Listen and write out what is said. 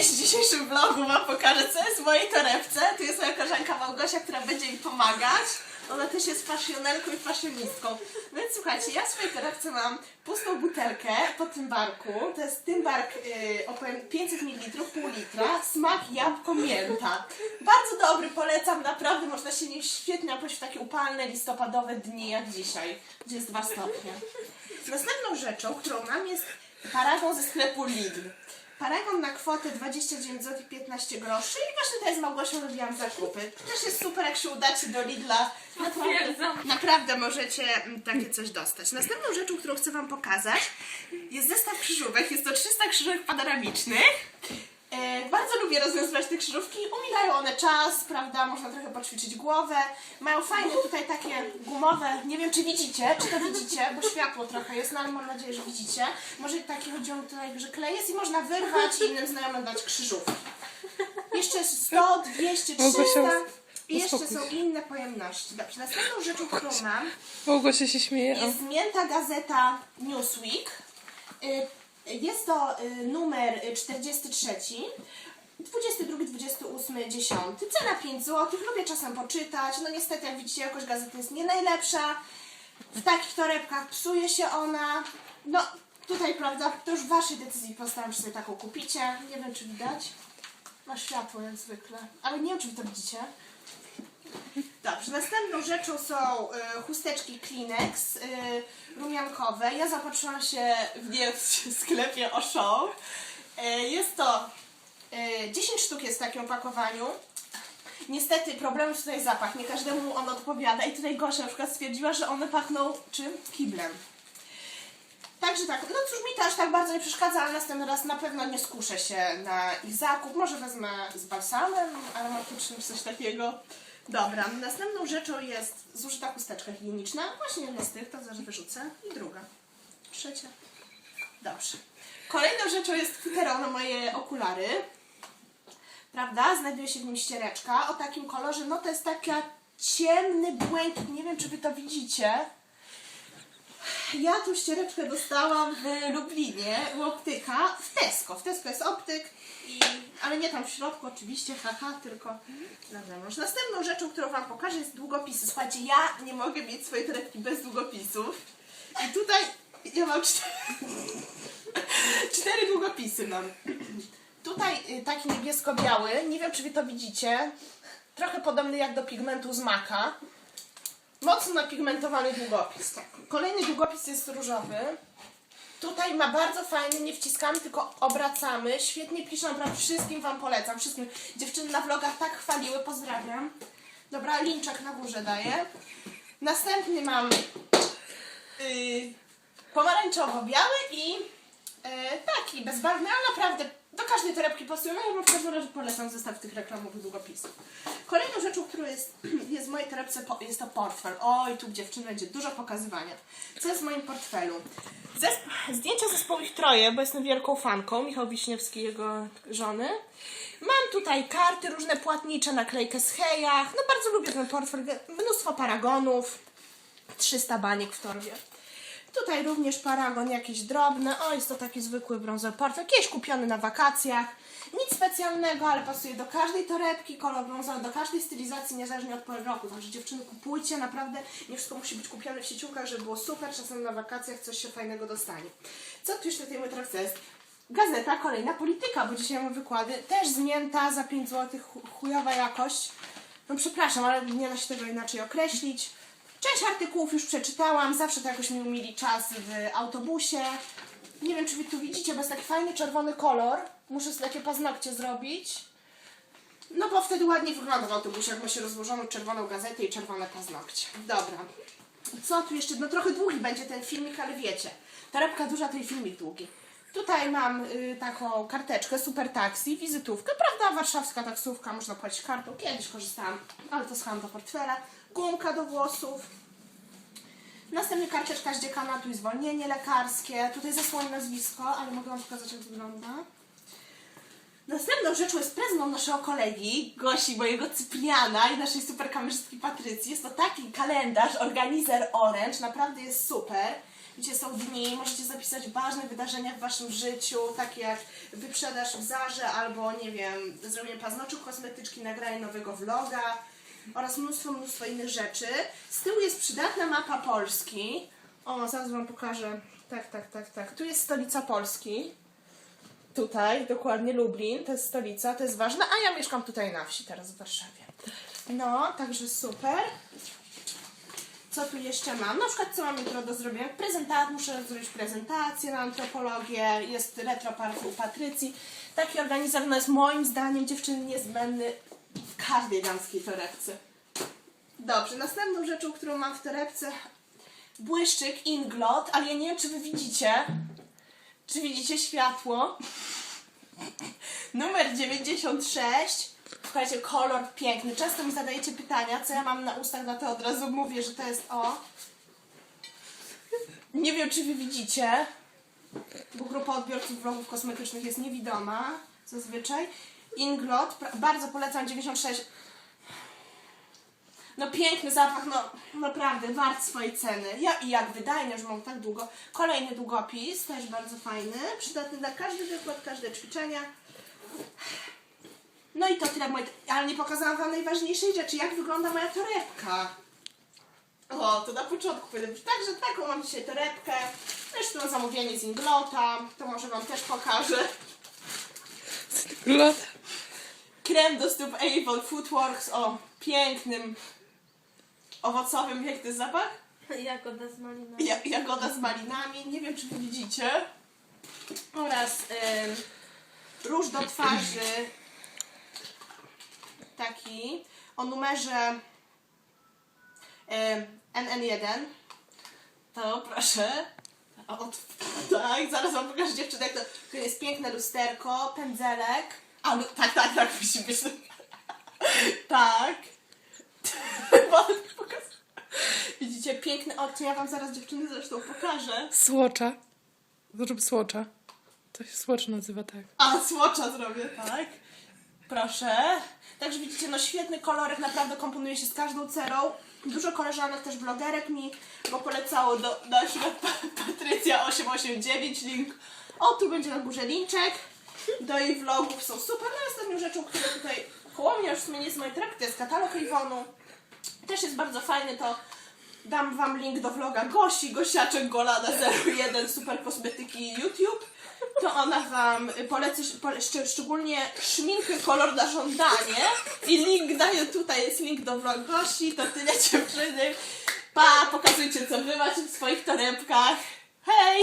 W dzisiejszym vlogu wam pokażę, co jest w mojej torebce. Tu jest moja koleżanka Małgosia, która będzie mi pomagać. Ona też jest pasjonelką i pasjonistką. Więc słuchajcie, ja w swojej torebce mam pustą butelkę po tymbarku. To jest tymbark yy, opowiem 500 ml, pół litra. Smak jabłko mięta. Bardzo dobry, polecam. Naprawdę można się nim świetnie napić w takie upalne listopadowe dni jak dzisiaj, gdzie jest 2 stopnie. Następną rzeczą, którą mam jest paragon ze sklepu Lidl. Paragon na kwotę 29 zł 15 groszy i właśnie tutaj z Małgosią robiłam zakupy. Też jest super, jak się udacie do Lidla. Naprawdę, naprawdę możecie mm, takie coś dostać. Następną rzeczą, którą chcę Wam pokazać jest zestaw krzyżówek. Jest to 300 krzyżówek panoramicznych. E, bardzo lubię rozwiązywać te krzyżówki. Umilają one czas, prawda? Można trochę poćwiczyć głowę. Mają fajne tutaj takie gumowe. Nie wiem, czy widzicie, czy to widzicie, bo światło trochę jest, no ale mam nadzieję, że widzicie. Może takie chodziło tutaj, że klej jest i można wyrwać i innym znajomym dać krzyżówki. Jeszcze jest 100, 200, 300. Małgosia, I jeszcze są inne pojemności. Dobrze, następną rzeczą, którą mam, Małgosia się śmieje. jest zmięta gazeta Newsweek. Jest to y, numer y, 43. 22, 28, 10. Cena 5 zł. Lubię czasem poczytać. No niestety, jak widzicie, jakość gazety jest nie najlepsza. W takich torebkach psuje się ona. No tutaj, prawda, to już waszej decyzji postaram, czy sobie taką kupicie. Nie wiem, czy widać. Ma światło jak zwykle. Ale nie wiem, czy wy to widzicie. Dobrze, następną rzeczą są y, chusteczki Kleenex y, rumiankowe. Ja zapatrzyłam się w nie w sklepie Auchan. Y, jest to y, 10 sztuk jest w takim opakowaniu. Niestety problem jest tutaj zapach, nie każdemu on odpowiada i tutaj Gosia na przykład stwierdziła, że one pachną czym? Kiblem. Także tak, no cóż mi to aż tak bardzo nie przeszkadza, ale następny raz na pewno nie skuszę się na ich zakup. Może wezmę z balsamem aromatycznym, coś takiego. Dobra, następną rzeczą jest zużyta chusteczka higieniczna. Właśnie jedna z tych, to zaraz wyrzucę. I druga. Trzecia. Dobrze. Kolejną rzeczą jest futerał na moje okulary. Prawda? Znajduje się w nim ściereczka o takim kolorze. No to jest taka ciemny błękit. Nie wiem, czy wy to widzicie. Ja tą ściereczkę dostałam w Lublinie u optyka w Tesco. W Tesco jest optyk, i, ale nie tam w środku oczywiście, haha, tylko na zewnątrz. Następną rzeczą, którą Wam pokażę jest długopisy. Słuchajcie, ja nie mogę mieć swojej torebki bez długopisów. I tutaj ja mam cztery, cztery długopisy mam. Tutaj y, taki niebiesko-biały, nie wiem czy Wy to widzicie, trochę podobny jak do pigmentu z maka. Mocno napigmentowany długopis. Tak. Kolejny długopis jest różowy. Tutaj ma bardzo fajny, nie wciskamy, tylko obracamy. Świetnie pisze, naprawdę wszystkim Wam polecam. Wszystkim. Dziewczyny na vlogach tak chwaliły, pozdrawiam. Dobra, linczek na górze daję. Następny mam yy, pomarańczowo-biały i yy, taki bezbarwny, ale naprawdę każdej torebki pasują. Ja w każdym razie polecam zestaw tych reklamowych długopisów. Kolejną rzeczą, która jest, jest w mojej torebce, jest to portfel. Oj, tu dziewczyn będzie dużo pokazywania. Co jest w moim portfelu? Zesp- zdjęcia zespołu ich troje, bo jestem wielką fanką. Michał Wiśniewski, jego żony. Mam tutaj karty różne płatnicze, naklejkę z hejach. No bardzo lubię ten portfel. Mnóstwo paragonów. 300 baniek w torbie. Tutaj również paragon jakiś drobny. O, jest to taki zwykły brązowy portfel. Kiedyś kupiony na wakacjach. Nic specjalnego, ale pasuje do każdej torebki, kolor brązowy, do każdej stylizacji, niezależnie od pory roku. Także dziewczyny kupujcie, naprawdę nie wszystko musi być kupione w sieciówkach, żeby było super. Czasem na wakacjach coś się fajnego dostanie. Co tu jeszcze w tej mojej torebce jest? Gazeta Kolejna Polityka, bo dzisiaj mam wykłady. Też zmięta za 5 zł, chu- chujowa jakość. No przepraszam, ale nie da się tego inaczej określić. Część artykułów już przeczytałam, zawsze to jakoś mi umili czas w autobusie. Nie wiem, czy wy tu widzicie, bo jest taki fajny czerwony kolor. Muszę sobie takie paznokcie zrobić. No bo wtedy ładnie wygląda w autobusie, jak ma się rozłożoną czerwoną gazetę i czerwone paznokcie. Dobra. Co tu jeszcze? No trochę długi będzie ten filmik, ale wiecie. Torebka duża, to i filmik długi. Tutaj mam y, taką karteczkę, super taksi, wizytówkę, prawda, warszawska taksówka, można płacić kartą. Kiedyś korzystałam, ale to schowam do portfela. Gumka do włosów. Następnie karteczka z dziekanatu i zwolnienie lekarskie. Tutaj zasłonię nazwisko, ale mogę Wam pokazać, jak wygląda. Następną rzeczą jest prezent naszego kolegi, Gosi, mojego Cypriana i naszej super kamerzystki Patrycji. Jest to taki kalendarz, organizer Orange, naprawdę jest super. gdzie są dni, możecie zapisać ważne wydarzenia w waszym życiu, takie jak wyprzedaż w Zarze albo, nie wiem, zrobienie paznoczu kosmetyczki, nagranie nowego vloga oraz mnóstwo, mnóstwo innych rzeczy. Z tyłu jest przydatna mapa Polski. O, zaraz wam pokażę. Tak, tak, tak, tak. Tu jest stolica Polski. Tutaj, dokładnie Lublin, to jest stolica, to jest ważne, a ja mieszkam tutaj na wsi, teraz w Warszawie. No, także super. Co tu jeszcze mam? Na przykład co mam jutro do zrobienia? Prezentację, muszę zrobić prezentację na antropologię, jest retropark u Patrycji. Taki organizator no jest moim zdaniem dziewczyny niezbędny w każdej damskiej torebce. Dobrze, następną rzeczą, którą mam w torebce błyszczyk Inglot, ale ja nie wiem, czy wy widzicie. Czy widzicie światło? Numer 96. Słuchajcie, kolor piękny. Często mi zadajecie pytania, co ja mam na ustach, na to od razu mówię, że to jest o. Nie wiem, czy wy widzicie, bo grupa odbiorców vlogów kosmetycznych jest niewidoma zazwyczaj. Inglot, bardzo polecam 96. No piękny zapach, no naprawdę wart swojej ceny. Ja i jak wydajny, że mam tak długo. Kolejny długopis, też bardzo fajny, przydatny dla każdy wykład, każde ćwiczenia. No i to tyle moje, ale nie pokazałam wam najważniejszej rzeczy, jak wygląda moja torebka. O, to na początku być. Także taką mam dzisiaj torebkę. Zresztą zamówienie z Inglota, to może wam też pokażę. Glot. Krem do stóp Avon Footworks o pięknym, owocowym, jak to jest zapach? Jagoda z malinami. Ja, jagoda z malinami, nie wiem czy wy widzicie. Oraz ym, róż do twarzy. Taki o numerze ym, NN1. To proszę. O, tak, zaraz wam pokażę dziewczyny, jak to, tu jest piękne lusterko, pędzelek. A, lu- tak, tak, tak, musi być. tak. Widzicie, piękny odcień, ja wam zaraz dziewczyny zresztą pokażę. Słocza. Zrób słocza. To się słocz nazywa tak. A, słocza zrobię, tak? Proszę. Także widzicie, no świetny kolorek, naprawdę komponuje się z każdą cerą. Dużo koleżanek, też blogerek mi go polecało, do, na przykład Pa- Patrycja 889 link. O, tu będzie na górze linczek. Do jej vlogów są super. No ostatnią rzeczą, która tutaj koło mnie już w sumie nie jest moje torebki, to jest katalog Avonu. Też jest bardzo fajny, to dam wam link do vloga Gosi, Gosiaczek Golada 01 Super Kosmetyki YouTube. To ona wam polecy pole, szcz- szczególnie szminkę kolor na żądanie. I link daję tutaj, jest link do vlog Gosi, to tyle dziewczyny. Pa, pokazujcie co wy macie w swoich torebkach. Hej!